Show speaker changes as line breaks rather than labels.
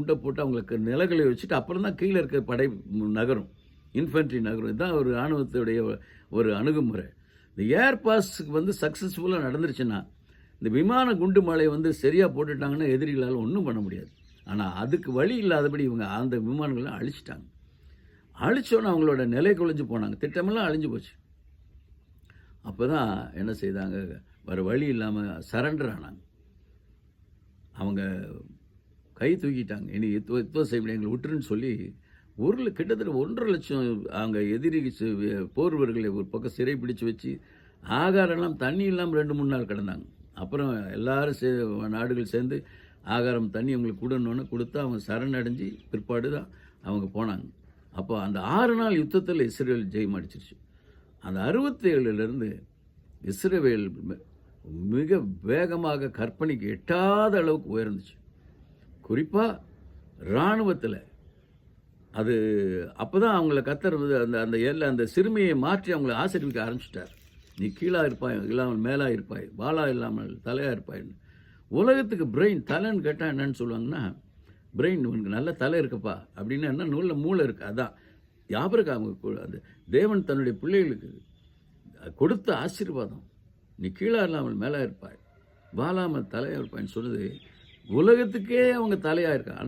குண்டை போட்டு அவங்களுக்கு நிலங்களை வச்சுட்டு அப்புறம் தான் கீழே இருக்கிற படை நகரும். இன்ஃபென்ட்ரி நகரும். இதுதான் ஒரு இராணுவத்துடைய ஒரு அணுகுமுறை. இந்த ஏர் பாஸுக்கு வந்து சக்ஸஸ்ஃபுல்லாக நடந்துருச்சுன்னா இந்த விமான குண்டு மலை வந்து சரியாக போட்டுட்டாங்கன்னா எதிரிகளால் ஒன்றும் பண்ண முடியாது. ஆனால் அதுக்கு வழி இல்லாதபடி இவங்க அந்த விமானங்களை அழிச்சிட்டாங்க. அழிச்சோன்னு அவங்களோட நிலை குலைஞ்சு போனாங்க. திட்டமெல்லாம் அழிஞ்சு போச்சு. அப்போ தான் என்ன செய்தாங்க? வேறு வழி இல்லாமல் சரண்டர் ஆனாங்க. அவங்க கை தூக்கிட்டாங்க. இனி எத்துவ எத்துவ செய்ய முடியாது எங்களை விட்டுருன்னு சொல்லி ஊரில் கிட்டத்தட்ட ஒன்றரை லட்சம் அங்கே எதிரி சு- போர் வீரர்களை ஒரு பக்கம் சிறை பிடிச்சு வச்சு ஆகாரம்லாம் தண்ணி இல்லாமல் ரெண்டு மூணு நாள் கிடந்தாங்க. அப்புறம் எல்லாரும் சே நாடுகள் சேர்ந்து ஆகாரம் தண்ணி அவங்களுக்கு கூடணுன்னு கொடுத்து அவங்க சரணடைஞ்சு பிற்பாடு தான் அவங்க போனாங்க. அப்போ அந்த ஆறு நாள் யுத்தத்தில் இஸ்ரேல் ஜெயம் அடிச்சிருச்சு. அந்த அறுபத்தேழுலேருந்து இஸ்ரேல் மிக வேகமாக கற்பனைக்கு எட்டாத அளவுக்கு உயர்ந்துச்சு. குறிப்பாக இராணுவத்தில். அது அப்போ தான் அவங்கள கத்தர் அந்த அந்த எல்லை அந்த சிறுமியை மாற்றி அவங்கள ஆசிரியக்க ஆரம்பிச்சிட்டார். நீ கீழாக இருப்பாய் இல்லாமல் மேலாக இருப்பாய் வாலா இல்லாமல் தலையாக இருப்பாய்ன்னு உலகத்துக்கு பிரெயின் தலைன்னு கேட்டால் என்னன்னு சொல்லுவாங்கன்னா பிரெயின் உனக்கு நல்ல தலை இருக்குப்பா அப்படின்னு என்ன நூலில் மூளை இருக்குது அதான். யாபருக்கு அவங்க அந்த தேவன் தன்னுடைய பிள்ளைகளுக்கு கொடுத்த ஆசீர்வாதம். நீ கீழாக இல்லாமல் மேலே இருப்பாய் வாழாமல் தலையாக இருப்பாய்ன்னு சொன்னது உலகத்துக்கே அவங்க தலையாக இருக்காங்க